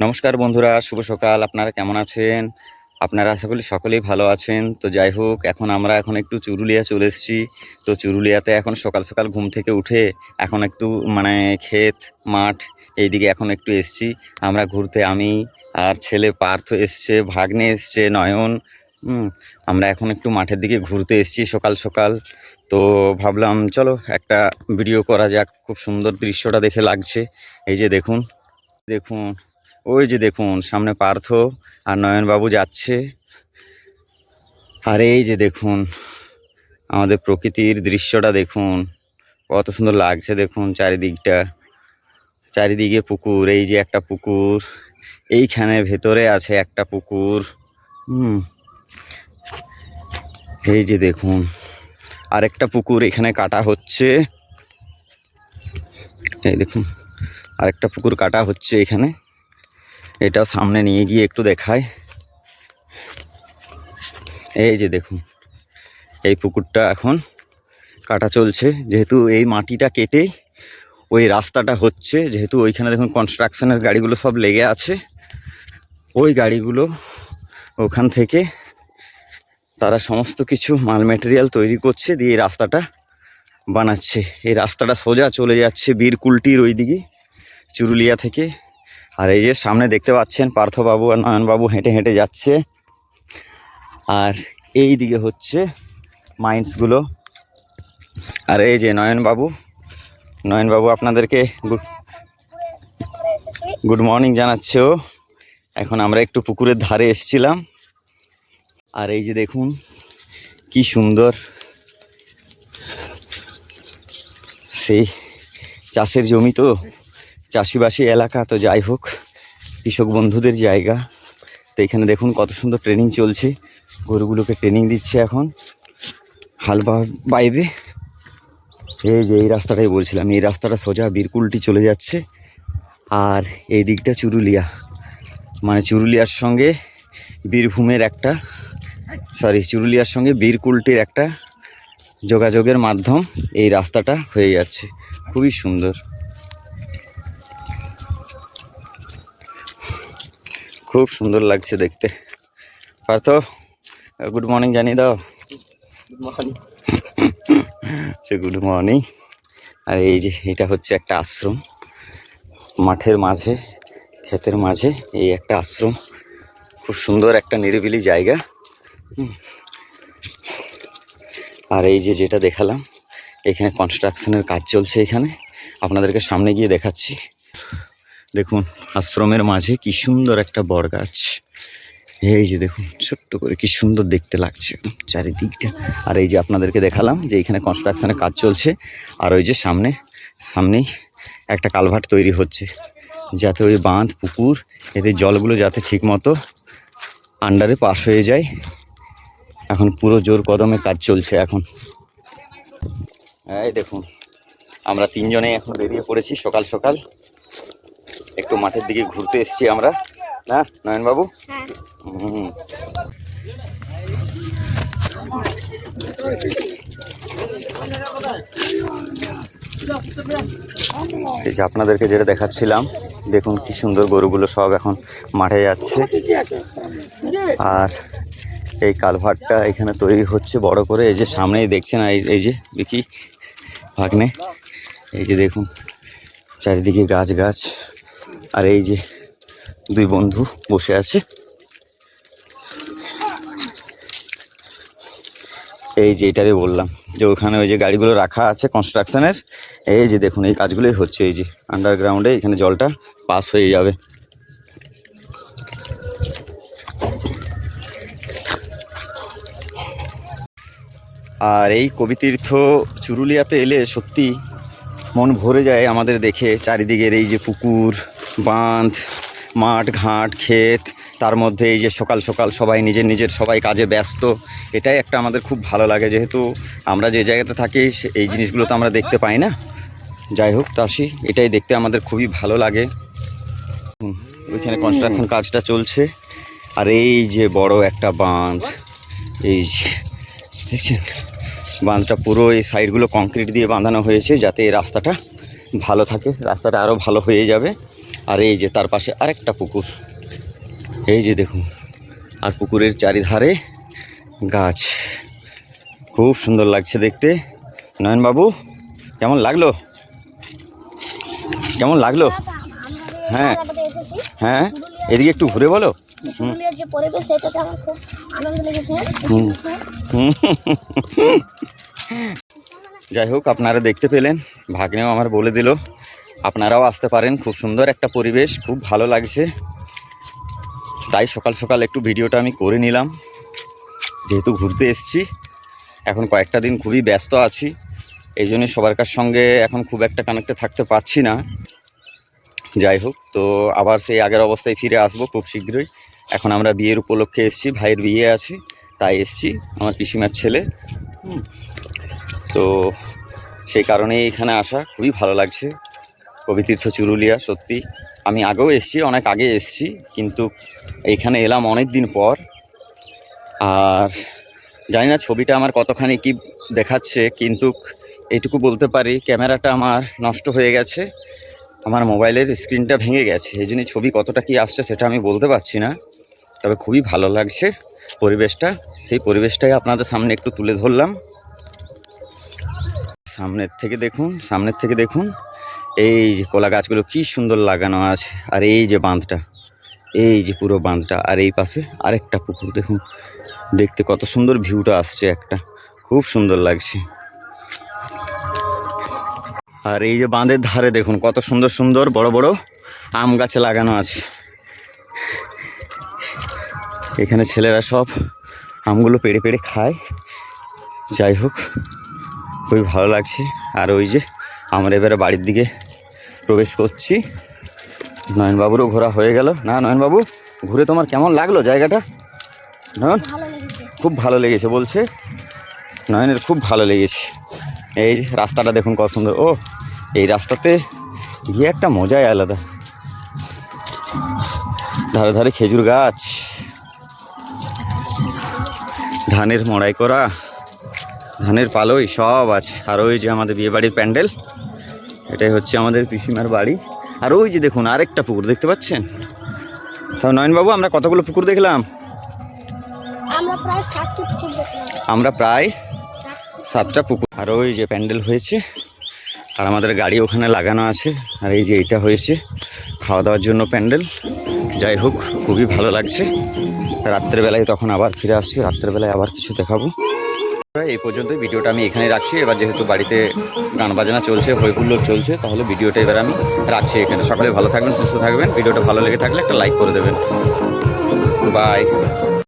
নমস্কার বন্ধুরা, শুভ সকাল। আপনারা কেমন আছেন? আপনারা আশা করি সকলেই ভালো আছেন। তো যাই হোক, এখন আমরা এখন একটু চুরুলিয়া চলে এসেছি। তো চুরুলিয়াতে এখন সকাল সকাল ঘুম থেকে উঠে এখন একটু মানে ক্ষেত, মাঠ এইদিকে এখন একটু এসছি। আমরা ঘুরতে আমি আর ছেলে পার্থ এসছে, ভাগ্নে এসছে, নয়ন। আমরা এখন একটু মাঠের দিকে ঘুরতে এসছি সকাল সকাল। তো ভাবলাম, চলো একটা ভিডিও করা যাক। খুব সুন্দর দৃশ্যটা দেখে লাগছে। এই যে দেখুন দেখুন। ওই যে দেখুন, সামনে পার্থ আর নয়নবাবু যাচ্ছে। আর এই যে দেখুন, আমাদের প্রকৃতির দৃশ্যটা দেখুন, কত সুন্দর লাগছে দেখুন চারিদিকটা। চারিদিকে পুকুর, এই যে একটা পুকুর, এইখানে ভেতরে আছে একটা পুকুর। হুম, এই যে দেখুন, আরেকটা পুকুর এখানে কাটা হচ্ছে। এই দেখুন, আরেকটা পুকুর কাটা হচ্ছে এখানে। এটা সামনে নিয়ে গিয়ে একটু দেখায়। এই যে দেখুন, এই পুকুরটা এখন কাটা চলছে। যেহেতু এই মাটিটা কেটে ওই রাস্তাটা হচ্ছে, যেহেতু ওইখানে দেখুন কনস্ট্রাকশনের গাড়িগুলো সব লেগে আছে, ওই গাড়িগুলো ওখান থেকে তারা সমস্ত কিছু মাল মেটেরিয়াল তৈরি করছে, দিয়ে এই রাস্তাটা বানাচ্ছে। এই রাস্তাটা সোজা চলে যাচ্ছে বীরকুলটির ওইদিকে, চুরুলিয়া থেকে। আর এই যে সামনে দেখতে পাচ্ছেন পার্থবাবু আর নয়নবাবু হেঁটে হেঁটে যাচ্ছে। আর এই দিকে হচ্ছে মাইন্সগুলো আর এই যে নয়নবাবু নয়নবাবু আপনাদেরকে গুড মর্নিং জানাচ্ছে ও। এখন আমরা একটু পুকুরের ধারে এসছিলাম। আর এই যে দেখুন, কি সুন্দর। সেই চাষের জমি তো। চাষিবাসী এলাকা, তো যাই হোক, কৃষক বন্ধুদের জায়গা। তো এখানে দেখুন কত সুন্দর ট্রেনিং চলছে। গরুগুলোকে ট্রেনিং দিচ্ছে এখন। হাল বাইবে এই যে এই রাস্তাটাই বলছিলাম, এই রাস্তাটা সোজা বীরকুলটি চলে যাচ্ছে। আর এই দিকটা চুরুলিয়া। মানে চুরুলিয়ার সঙ্গে বীরভূমের একটা সরি চুরুলিয়ার সঙ্গে বীরকুলটির একটা যোগাযোগের মাধ্যম এই রাস্তাটা হয়ে যাচ্ছে। খুবই সুন্দর। খুব সুন্দর লাগছে দেখতে। পার্থ গুড মর্নিং জানিয়ে দাও। সে গুড মর্নিং। আর এই যে এটা হচ্ছে একটা আশ্রম। মাঠের মাঝে ক্ষেতের মাঝে এই একটা আশ্রম। খুব সুন্দর একটা নিরিবিলি জায়গা। আর এই যে যেটা দেখালাম এখানে কনস্ট্রাকশনের কাজ চলছে এখানে। আপনাদেরকে সামনে গিয়ে দেখাচ্ছি। দেখুন, আশ্রমের মাঝে কি সুন্দর একটা বট গাছ এই যে দেখুন, ছোট্ট করে কি সুন্দর দেখতে লাগছে চারিদিকটা। আর এই যে আপনাদেরকে দেখালাম যে এখানে কনস্ট্রাকশনের কাজ চলছে। আর ওই যে সামনে, সামনেই একটা কালভার্ট তৈরি হচ্ছে। যাতে ওই বাঁধ, পুকুর এতে জলগুলো যাতে ঠিক মতো আন্ডারে পাস হয়ে যায়। এখন পুরো জোর কদমে কাজ চলছে এখন। এই দেখুন, আমরা তিনজনে এখন বেরিয়ে পড়েছি সকাল সকাল। একটু মাঠের দিকে ঘুরতে এসেছি আমরা। না নয়নবাবু? হ্যাঁ। হুম। এই যে আপনাদেরকে যেটা দেখাচ্ছিলাম দেখুন কি সুন্দর গরুগুলো সব এখন মাঠে যাচ্ছে। আর এই কালভারটা এখানে তৈরি হচ্ছে বড় করে। এই যে সামনেই দেখছেন এই এই যে বিকি ভাগ্নে। এই যে দেখুন চারিদিকে গাছ গাছ আর এই যে দুই বন্ধু বসে আছে। এই যে এটারই বললাম যে ওখানে ওই যে গাড়িগুলো রাখা আছে কনস্ট্রাকশনের এই যে দেখুন, এই কাজগুলোই হচ্ছে, এই যে আন্ডারগ্রাউন্ডে এখানে জলটা পাস হয়ে যাবে। আর এই কবিতীর্থ চুরুলিয়াতে এলে সত্যি মন ভরে যায় আমাদের দেখে, চারিদিকের এই যে পুকুর বাঁধ মাঠ ঘাট ক্ষেত তার মধ্যে এই যে সকাল সকাল সবাই নিজের নিজের সবাই কাজে ব্যস্ত এটাই একটা আমাদের খুব ভালো লাগে। যেহেতু আমরা যে জায়গাতে থাকি এই জিনিসগুলো তো আমরা দেখতে পাই না। যাই হোক তো আসি এটাই দেখতে আমাদের খুবই ভালো লাগে। ওইখানে কনস্ট্রাকশন কাজটা চলছে। আর এই যে বড় একটা বাঁধ এই দেখছেন? বাঁধটা পুরো এই সাইডগুলো কংক্রিট দিয়ে বাঁধানো হয়েছে যাতে এই রাস্তাটা ভালো থাকে। রাস্তাটা আরও ভালো হয়ে যাবে। আর এই যে তার পাশে আরেকটা পুকুর। এই যে দেখুন আর পুকুরের চারিধারে গাছ। খুব সুন্দর লাগছে দেখতে। নয়নবাবু কেমন লাগল? কেমন লাগল? হ্যাঁ। হ্যাঁ। এদিকে একটু ঘুরে বলো। যাই হোক আপনারা দেখতে পেলেন। ভাগ্নেও আমার বলে দিল। আপনারাও আসতে পারেন। খুব সুন্দর একটা পরিবেশ, খুব ভালো লাগছে। তাই সকাল সকাল একটু ভিডিওটা আমি করে নিলাম। যেহেতু ঘুরতে এসেছি, এখন কয়েকটা দিন খুবই ব্যস্ত আছি। এই জন্য সবার সঙ্গে এখন খুব একটা কানেক্টে থাকতে পারছি না। যাই হোক, তো আবার সেই আগের অবস্থায় ফিরে আসব খুব শীঘ্রই। এখন আমরা বিয়ের উপলক্ষে এসেছি, ভাইয়ের বিয়ে আছে, তাই এসছি, আমার পিসিমার ছেলে। তো সেই কারণেই এখানে আসা খুবই ভালো লাগছে। কবিতীর্থ চুরুলিয়া, সত্যি। আমি আগেও এসেছি, অনেক আগে এসেছি, কিন্তু এইখানে এলাম অনেক দিন পর। আর জানি না ছবিটা আমার কতখানি কি দেখাচ্ছে, কিন্তু এইটুকু বলতে পারি, ক্যামেরাটা আমার নষ্ট হয়ে গেছে। আমার মোবাইলের স্ক্রিনটা ভেঙে গেছে, এই জন্য ছবি কতটা কি আসছে সেটা আমি বলতে পারছি না। তবে খুবই ভালো লাগছে পরিবেশটা, সেই পরিবেশটাই আপনাদের সামনে একটু তুলে ধরলাম। সামনের থেকে দেখুন, সামনের থেকে দেখুন। এই যে কলা গাছগুলো কি সুন্দর লাগানো আছে। আর এই যে বাঁধটা, এই যে পুরো বাঁধটা, আর এই পাশে আরেকটা পুকুর, দেখুন। দেখতে কত সুন্দর ভিউটা আসছে একটা, খুব সুন্দর লাগছে। আর এই যে বাঁধের ধারে দেখুন, কত সুন্দর সুন্দর বড় বড় আম গাছে লাগানো আছে। এখানে ছেলেরা সব আমগুলো পেড়ে পেড়ে খায়। যাই হোক, খুবই ভালো লাগছে। আর ওই যে, আমরা এবারে বাড়ির দিকে প্রবেশ করছি। নয়নবাবুরও ঘোরা হয়ে গেল। না নয়নবাবু ঘুরে তোমার কেমন লাগল জায়গাটা? নয়ন? খুব ভালো লেগেছে বলছে। নয়নের খুব ভালো লেগেছে। এই রাস্তাটা দেখুন কত সুন্দর। ও এই রাস্তাতে গিয়ে একটা মজাই আলাদা। ধারে ধারে খেজুর গাছ। ধানের মড়াই করা। ধানের পালই সব আছে। আর ওই যে আমাদের বিয়েবাড়ির প্যান্ডেল। এটাই হচ্ছে আমাদের পিসিমার বাড়ি। আর ওই যে দেখুন আরেকটা পুকুর দেখতে পাচ্ছেন? তাও নয়নবাবু আমরা কতগুলো পুকুর দেখলাম? আমরা প্রায় সাতটা পুকুর। আর ওই যে প্যান্ডেল হয়েছে আর আমাদের গাড়ি ওখানে লাগানো আছে। আর এই যে এটা হয়েছে খাওয়া দাওয়ার জন্য প্যান্ডেল। যাই হোক খুবই ভালো লাগছে। রাত্রেবেলায় তখন আবার ফিরে আসছি রাত্রেবেলায় আবার কিছু দেখাবো। এই পর্যন্ত ভিডিওটা আমি এখানে রাখছি। এবার যেহেতু বাড়িতে গান বাজনা চলছে, হৈহুল্লোড় চলছে, তাহলে ভিডিওটা এবার আমি রাখছি এখানে। সকালে ভালো থাকবেন, সুস্থ থাকবেন। ভিডিওটা ভালো লেগে থাকলে একটা লাইক করে দেবেন। বাই